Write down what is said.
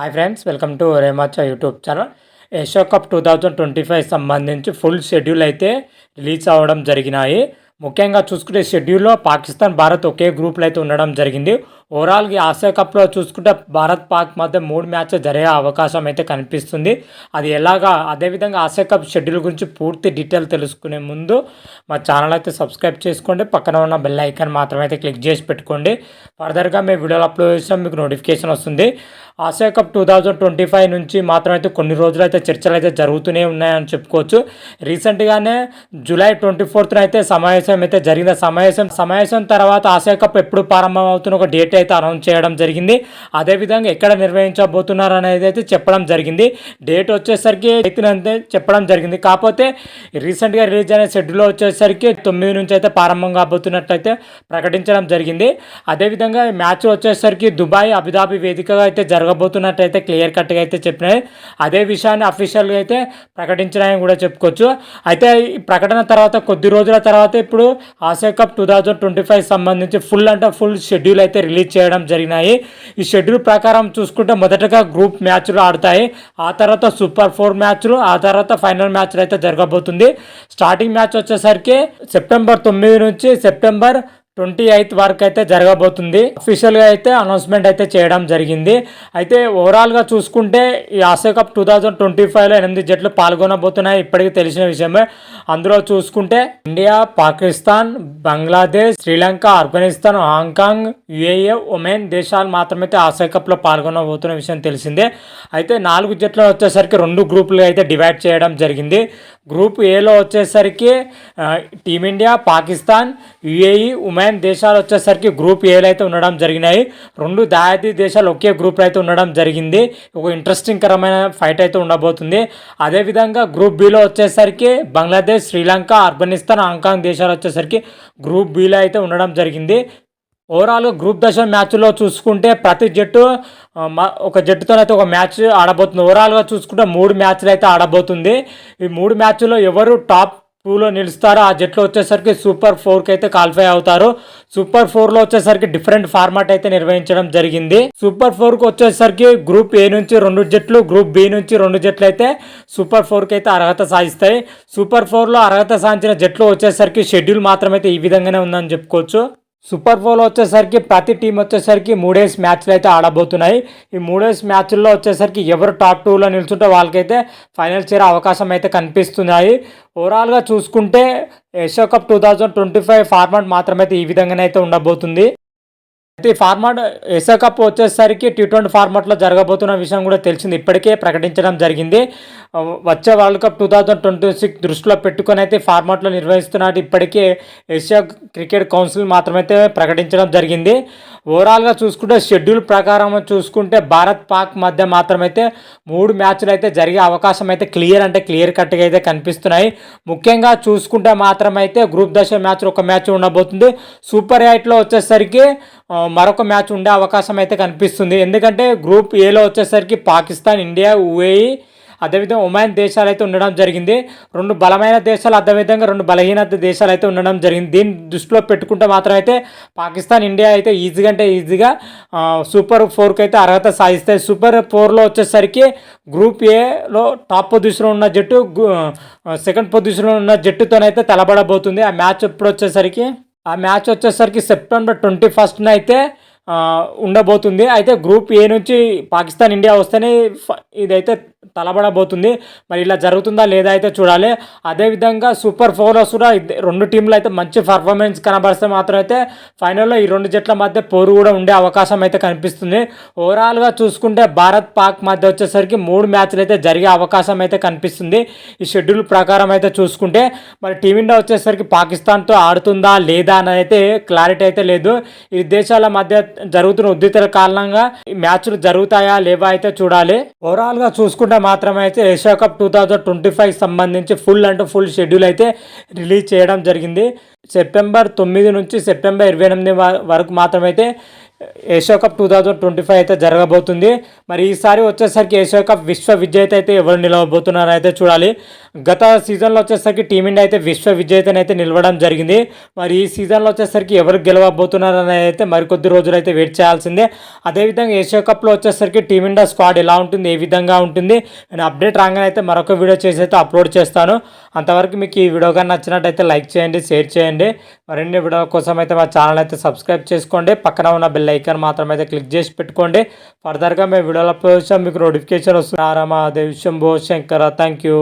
Hi friends welcome to Remacha YouTube channel Asia Cup two thousand twenty five సంబంధించి full schedule అయితే release అవ్వడం జరిగినాయి. ముఖ్యంగా చూసుకుంటే షెడ్యూల్లో పాకిస్తాన్ భారత్ ఒకే గ్రూప్లో అయితే ఉండడం జరిగింది. ఓవరాల్గా ఆసియా కప్లో చూసుకుంటే భారత్ పాక్ మధ్య మూడు మ్యాచ్ జరిగే అవకాశం అయితే కనిపిస్తుంది. అది ఎలాగా అదేవిధంగా ఆసియా కప్ షెడ్యూల్ గురించి పూర్తి డీటెయిల్ తెలుసుకునే ముందు మా ఛానల్ అయితే సబ్స్క్రైబ్ చేసుకోండి. పక్కన ఉన్న బెల్ ఐకాన్ మాత్రమే అయితే క్లిక్ చేసి పెట్టుకోండి. ఫర్దర్గా మేము వీడియోలు అప్లోడ్ చేసాం మీకు నోటిఫికేషన్ వస్తుంది. Asia Cup two thousand twenty five నుంచి మాత్రం అయితే కొన్ని రోజులు అయితే చర్చలు అయితే జరుగుతూనే ఉన్నాయని చెప్పుకోవచ్చు. రీసెంట్గానే జూలై ట్వంటీ ఫోర్త్న అయితే సమావేశం అయితే జరిగిన సమావేశం సమావేశం తర్వాత ఆసియా కప్ ఎప్పుడు ప్రారంభం అవుతున్న ఒక డేట్ అయితే అనౌన్స్ చేయడం జరిగింది. అదేవిధంగా ఎక్కడ నిర్వహించబోతున్నారు అనేది అయితే చెప్పడం జరిగింది. డేట్ వచ్చేసరికి అయితే చెప్పడం జరిగింది. కాకపోతే రీసెంట్గా రిలీజ్ అయిన షెడ్యూల్ వచ్చేసరికి తొమ్మిది నుంచి అయితే ప్రారంభం కాబోతున్నట్లయితే ప్రకటించడం జరిగింది. అదేవిధంగా మ్యాచ్ వచ్చేసరికి దుబాయ్ అబుదాబి వేదికగా అయితే జరగబోతున్నట్టయితే క్లియర్ కట్గా అయితే చెప్పినాయి. అదే విషయాన్ని అఫీషియల్గా అయితే ప్రకటించినాయని కూడా చెప్పుకోవచ్చు. అయితే ఈ ప్రకటన తర్వాత కొద్ది రోజుల తర్వాత ఇప్పుడు Asia Cup two thousand twenty five సంబంధించి ఫుల్ అంటే ఫుల్ షెడ్యూల్ అయితే రిలీజ్ చేయడం జరిగినాయి. ఈ షెడ్యూల్ ప్రకారం చూసుకుంటే మొదటగా గ్రూప్ మ్యాచ్లు ఆడతాయి. ఆ తర్వాత సూపర్ ఫోర్ మ్యాచ్లు ఆ తర్వాత ఫైనల్ మ్యాచ్లు అయితే జరగబోతుంది. స్టార్టింగ్ మ్యాచ్ వచ్చేసరికి సెప్టెంబర్ తొమ్మిది నుంచి సెప్టెంబర్ ట్వంటీ ఎయిత్ వరకు అయితే జరగబోతుంది. అఫీషియల్గా అయితే అనౌన్స్మెంట్ అయితే చేయడం జరిగింది. అయితే ఓవరాల్గా చూసుకుంటే ఈ Asia Cup two thousand twenty ఫైవ్లో ఎనిమిది జట్లు పాల్గొనబోతున్నాయి ఇప్పటికీ తెలిసిన విషయమే. అందులో చూసుకుంటే India Pakistan Bangladesh Sri Lanka Afghanistan Hong Kong UAE Oman దేశాలు మాత్రమైతే ఆసియా కప్లో పాల్గొనబోతున్న విషయం తెలిసిందే. అయితే నాలుగు జట్లు వచ్చేసరికి రెండు గ్రూపులు అయితే డివైడ్ చేయడం జరిగింది. గ్రూప్ ఏలో వచ్చేసరికి టీమిండియా పాకిస్తాన్ యుఏఈ ఉమెన్ దేశాలు వచ్చేసరికి గ్రూప్ ఏలు అయితే ఉండడం జరిగినాయి. రెండు దాయాది దేశాలు ఒకే గ్రూప్లో అయితే ఉండడం జరిగింది. ఒక ఇంట్రెస్టింగ్ కరమైన ఫైట్ అయితే ఉండబోతుంది. అదేవిధంగా గ్రూప్ బిలో వచ్చేసరికి బంగ్లాదేశ్ శ్రీలంక ఆఫ్ఘనిస్తాన్ హాంకాంగ్ దేశాలు వచ్చేసరికి గ్రూప్ బిలో అయితే ఉండడం జరిగింది. ఓవరాల్ గ్రూప్ దశ మ్యాచ్లో చూసుకుంటే ప్రతి జట్టు ఒక జట్టుతోనైతే ఒక మ్యాచ్ ఆడబోతుంది. ఓవరాల్గా చూసుకుంటే మూడు మ్యాచ్లు అయితే ఆడబోతుంది. ఈ మూడు మ్యాచ్లో ఎవరు టాప్ టూలో నిలుస్తారు? ఆ జట్లు వచ్చేసరికి సూపర్ ఫోర్కి అయితే క్వాలిఫై అవుతారు. సూపర్ ఫోర్లో వచ్చేసరికి డిఫరెంట్ ఫార్మాట్ అయితే నిర్వహించడం జరిగింది. సూపర్ ఫోర్కి వచ్చేసరికి గ్రూప్ ఏ నుంచి రెండు జట్లు గ్రూప్ బి నుంచి రెండు జట్లు అయితే సూపర్ ఫోర్కి అయితే అర్హత సాధిస్తాయి. సూపర్ ఫోర్లో అర్హత సాధించిన జట్లు వచ్చేసరికి షెడ్యూల్ మాత్రమైతే ఈ విధంగానే ఉందని చెప్పుకోవచ్చు. సూపర్ ఫోర్లో వచ్చేసరికి ప్రతి టీం వచ్చేసరికి మూడేసి మ్యాచ్లు అయితే ఆడబోతున్నాయి. ఈ మూడేసి మ్యాచ్ల్లో వచ్చేసరికి ఎవరు టాప్ టూలో నిల్చుంటే వాళ్ళకైతే ఫైనల్ చేరే అవకాశం అయితే కనిపిస్తున్నాయి. ఓవరాల్గా చూసుకుంటే Asia Cup two thousand twenty five format మాత్రమైతే ఈ విధంగానే అయితే ఉండబోతుంది. ఈ ఫార్మాట్ ఏషియా కప్ వచ్చేసరికి టీ ట్వంటీ ఫార్మాట్లో జరగబోతున్న విషయం కూడా తెలిసింది. ఇప్పటికే ప్రకటించడం జరిగింది. వచ్చే World Cup two thousand twenty six దృష్టిలో పెట్టుకొని అయితే ఫార్మాట్లో నిర్వహిస్తున్నట్టు ఇప్పటికే ఏషియా క్రికెట్ కౌన్సిల్ మాత్రమైతే ప్రకటించడం జరిగింది. ఓవరాల్గా చూసుకుంటే షెడ్యూల్ ప్రకారం చూసుకుంటే భారత్ పాక్ మధ్య మాత్రమైతే మూడు మ్యాచ్లు అయితే జరిగే అవకాశం అయితే క్లియర్ అంటే క్లియర్ కట్గా అయితే కనిపిస్తున్నాయి. ముఖ్యంగా చూసుకుంటే మాత్రమైతే గ్రూప్ దశ మ్యాచ్ ఒక మ్యాచ్ ఉండబోతుంది. సూపర్ ఎయిట్లో వచ్చేసరికి మరొక మ్యాచ్ ఉండే అవకాశం అయితే కనిపిస్తుంది. ఎందుకంటే గ్రూప్ ఏలో వచ్చేసరికి పాకిస్తాన్ ఇండియా యుఏఈ అదేవిధంగా ఒమాన్ దేశాలు అయితే ఉండడం జరిగింది. రెండు బలమైన దేశాలు అదేవిధంగా రెండు బలహీన దేశాలు అయితే ఉండడం జరిగింది. దీన్ని దృష్టిలో పెట్టుకుంటే మాత్రం అయితే పాకిస్తాన్ ఇండియా అయితే ఈజీగా అంటే ఈజీగా సూపర్ ఫోర్కి అయితే అర్హత సాధిస్తాయి. సూపర్ ఫోర్లో వచ్చేసరికి గ్రూప్ ఏలో టాప్ పొజిషన్లో ఉన్న జట్టు సెకండ్ పొజిషన్లో ఉన్న జట్టుతోనైతే తలబడబోతుంది. ఆ మ్యాచ్ ఎప్పుడు వచ్చేసరికి? ఆ మ్యాచ్ వచ్చేసరికి సెప్టెంబర్ ట్వంటీ ఫస్ట్న అయితే ఉండబోతుంది. అయితే గ్రూప్ ఏ నుంచి పాకిస్తాన్ ఇండియా వస్తేనే ఇదైతే తలబడబోతుంది. మరి ఇలా జరుగుతుందా లేదా అయితే చూడాలి. అదేవిధంగా సూపర్ ఫోర్లో కూడా రెండు టీంలు అయితే మంచి పర్ఫార్మెన్స్ కనబరిస్తే మాత్రం అయితే ఫైనల్లో ఈ రెండు జట్ల మధ్య పోరు కూడా ఉండే అవకాశం అయితే కనిపిస్తుంది. ఓవరాల్గా చూసుకుంటే భారత్ పాక్ మధ్య వచ్చేసరికి మూడు మ్యాచ్లు అయితే జరిగే అవకాశం అయితే కనిపిస్తుంది. ఈ షెడ్యూల్ ప్రకారం అయితే చూసుకుంటే మరి టీమిండియా వచ్చేసరికి పాకిస్తాన్తో ఆడుతుందా లేదా అని అయితే క్లారిటీ అయితే లేదు. ఈ దేశాల మధ్య జరుగుతున్న ఉద్రిక్తల కారణంగా ఈ మ్యాచ్లు జరుగుతాయా లేవా అయితే చూడాలి. ఓవరాల్గా చూసుకుంటే మాత్రమే అయితే Asia cup two thousand twenty five సంబంధించి ఫుల్ అంటూ ఫుల్ షెడ్యూల్ అయితే రిలీజ్ చేయడం జరిగింది. సెప్టెంబర్ తొమ్మిది నుంచి సెప్టెంబర్ ఇరవై ఎనిమిది వరకు మాత్రమైతే Asia cup two thousand twenty five అయితే జరగబోతుంది. మరి ఈసారి వచ్చేసరికి ఏషియా కప్ విశ్వ విజేత అయితే ఎవరు నిలవబోతున్నారో అయితే చూడాలి. గత సీజన్లో వచ్చేసరికి టీమిండియా అయితే విశ్వ విజేతని అయితే నిలవడం జరిగింది. మరి ఈ సీజన్లో వచ్చేసరికి ఎవరు గెలవబోతున్నారు అయితే మరికొద్ది రోజులు అయితే వెయిట్ చేయాల్సిందే. అదేవిధంగా ఏషియా కప్లో వచ్చేసరికి టీమిండియా స్క్వాడ్ ఎలా ఉంటుంది ఏ విధంగా ఉంటుంది నేను అప్డేట్ రాగానే అయితే మరొక వీడియో చేసి అయితే అప్లోడ్ చేస్తాను. అంతవరకు మీకు ఈ వీడియో కానీ నచ్చినట్టయితే లైక్ చేయండి షేర్ చేయండి. మరిన్ని వీడియో కోసం అయితే మా ఛానల్ అయితే సబ్స్క్రైబ్ చేసుకోండి. పక్కన ఉన్న బెల్ ఐకాన్ మాత్రం అయితే క్లిక్ చేసి పెట్టుకోండి. ఫర్దర్గా మేము వీడియోలో అప్లోడ్ చేసాం మీకు నోటిఫికేషన్ వస్తుంది. Rama Dev Shambho Shankara thank you